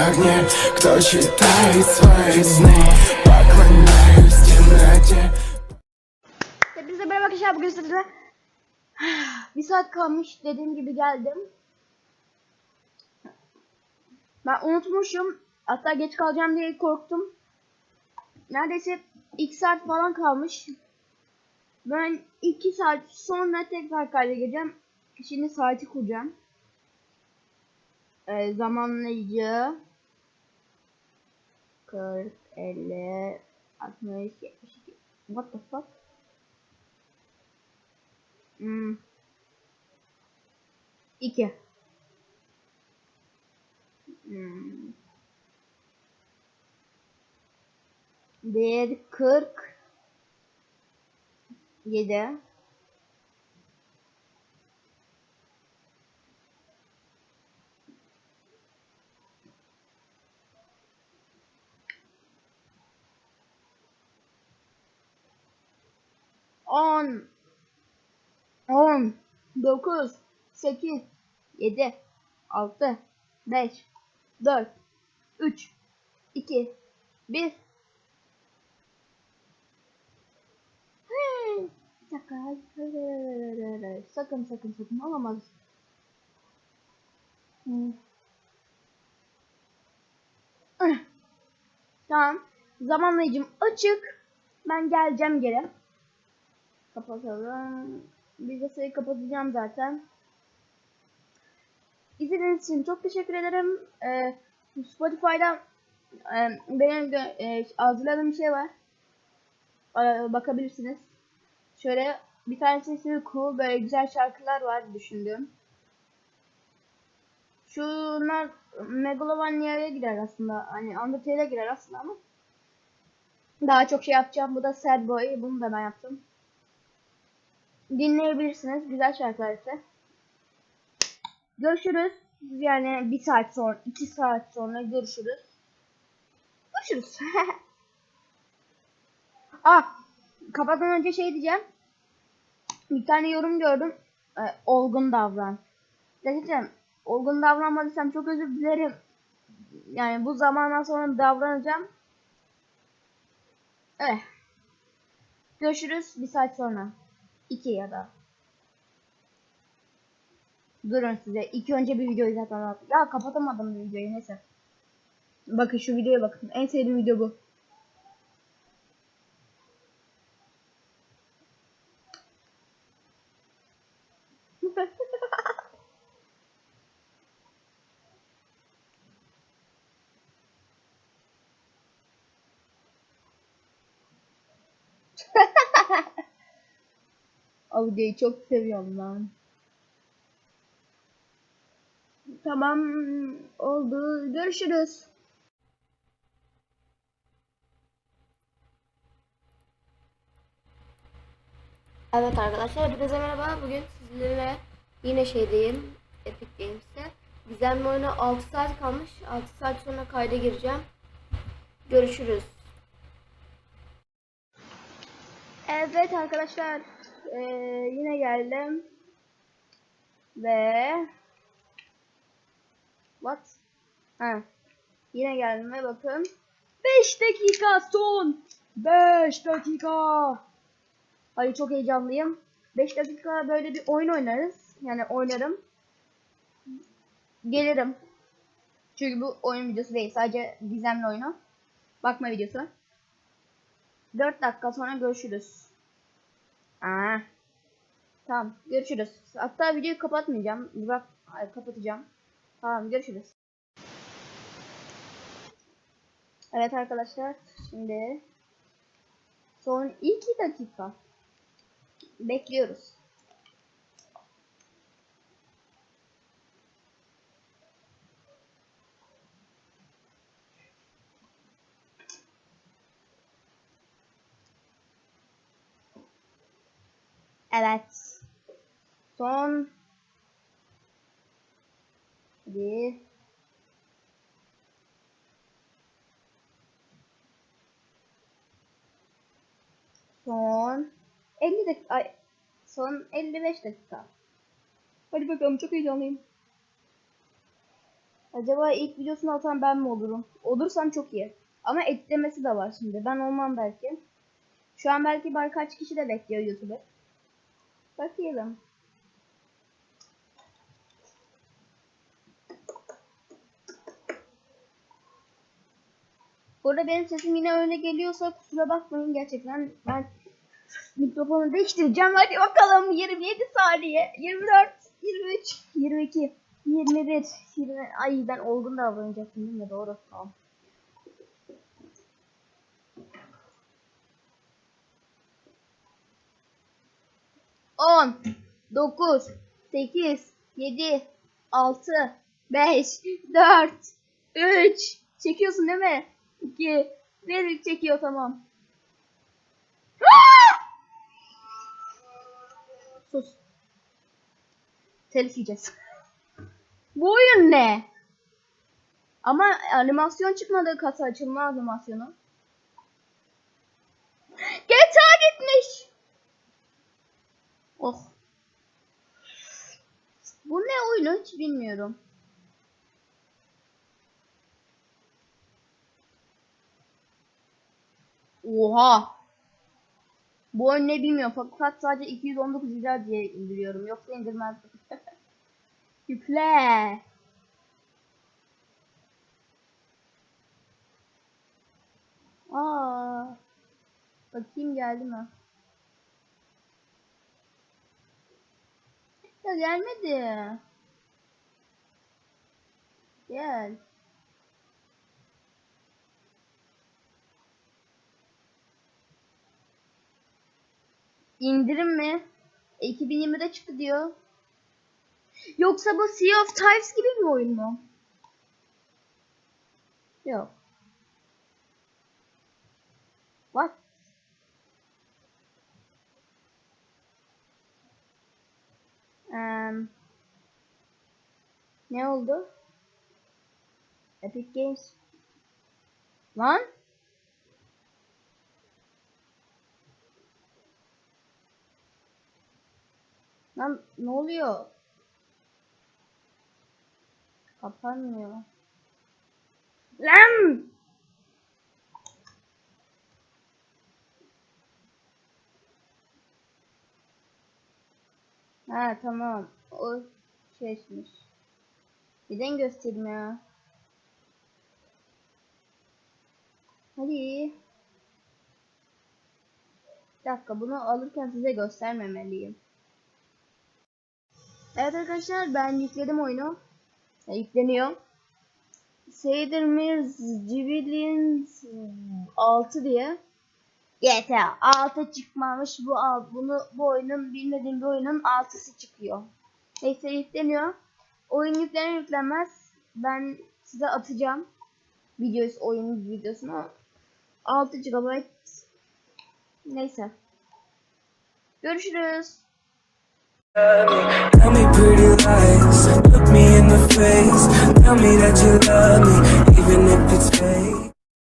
огне Кто читает свои сны Поклоняюсь темноте Hepinize merhaba arkadaşlar bugün sizinle bir saat kalmış dediğim gibi geldim. Ben unutmuşum. Hatta geç kalacağım diye korktum. Neredeyse 2 saat falan kalmış. Ben 2 saat sonra tekrar kayda gireceğim. Şimdi saati kuracağım. Ee, zamanlayıcı 40, 50, 60, 72 What the fuck? Hmm. İki. Hmm. Bir kırk. Yedi. On. 10 9 8 7 6 5 4 3 2 1 Hey, bir dakika. Hayır, hayır, hayır, hayır, hayır. Sakın sakın sakın olamaz. Tamam. Zamanlayıcım açık. Ben geleceğim geri. Kapatalım. Bilgisayarı kapatacağım zaten. İzlediğiniz için çok teşekkür ederim. Ee, Spotify'dan e, benim e, hazırladığım bir şey var. Ee, bakabilirsiniz. Şöyle bir tanesi ismi cool böyle güzel şarkılar var düşündüğüm. Şunlar Megalovania'ya girer aslında. Hani Undertale'e girer aslında ama. Daha çok şey yapacağım. Bu da Sad Boy. Bunu da ben yaptım dinleyebilirsiniz. Güzel şarkılar ise. Görüşürüz. Yani bir saat sonra, iki saat sonra görüşürüz. Görüşürüz. ah, kapatmadan önce şey diyeceğim. Bir tane yorum gördüm. Ee, olgun davran. Diyeceğim, olgun davranmadıysam çok özür dilerim. Yani bu zamandan sonra davranacağım. Evet. Görüşürüz bir saat sonra. 2 ya da. Durun size. İlk önce bir videoyu zaten anlattım. Ya kapatamadım bir videoyu neyse. Bakın şu videoya bakın. En sevdiğim video bu. Videoyu çok seviyorum lan. Tamam oldu. Görüşürüz. Evet arkadaşlar hepinize merhaba. Bugün sizlerle yine şeydeyim. Epic Games'te. Gizemli oyuna 6 saat kalmış. 6 saat sonra kayda gireceğim. Görüşürüz. Evet arkadaşlar. Ee, yine geldim. Ve What? Ha. Yine geldim ve bakın. 5 dakika son. 5 dakika. Ay çok heyecanlıyım. 5 dakika böyle bir oyun oynarız. Yani oynarım. Gelirim. Çünkü bu oyun videosu değil. Sadece gizemli oyunu. Bakma videosu. 4 dakika sonra görüşürüz. Aa. Tamam görüşürüz. Hatta videoyu kapatmayacağım. Hayır, kapatacağım. Tamam görüşürüz. Evet arkadaşlar şimdi son 2 dakika bekliyoruz. Evet. Son bir son 50 dakika ay, son 55 dakika. Hadi bakalım çok heyecanlıyım. Acaba ilk videosunu atan ben mi olurum? Olursam çok iyi. Ama eklemesi de var şimdi. Ben olmam belki. Şu an belki birkaç kişi de bekliyor YouTube'u. Bakayım. Bu arada benim sesim yine öyle geliyorsa kusura bakmayın gerçekten. Ben mikrofonu değiştireceğim. Hadi bakalım 27 saniye. 24, 23, 22, 21, 20. Ay ben olgun davranacaktım değil mi? Doğru. Tamam. On, dokuz, sekiz, yedi, altı, beş, dört, üç. Çekiyorsun değil mi? İki, bir çekiyor tamam. Sus. Telif yiyeceğiz. Bu oyun ne? Ama animasyon çıkmadı kasa açılma animasyonu. GTA gitmiş. Oh. Bu ne oyunu hiç bilmiyorum. Oha. Bu oyun ne bilmiyorum fakat sadece 219 lira diye indiriyorum. Yoksa indirmezdim. Yükle. Aa. Bakayım geldi mi? Ya gelmedi. Gel. İndirim mi? E, 2020'de çıktı diyor. Yoksa bu Sea of Thieves gibi bir oyun mu? Yok. What? Em, ne oldu? Epic Games. Lan? Lan ne oluyor? Kapanmıyor. Lan! Ha tamam. O şeymiş. Neden göstereyim ya? Hadi. Bir dakika bunu alırken size göstermemeliyim. Evet arkadaşlar ben yükledim oyunu. Ya, yükleniyor. Seydir Mirrors Civilians 6 diye. GTA 6 çıkmamış bu bunu bu oyunun bilmediğim bir oyunun 6'sı çıkıyor. Neyse yükleniyor. Oyun yüklenir yüklenmez ben size atacağım videosu oyunun videosunu 6 GB neyse görüşürüz. Tell me pretty lies, look me in the face. Tell me that you love me, even if it's fake.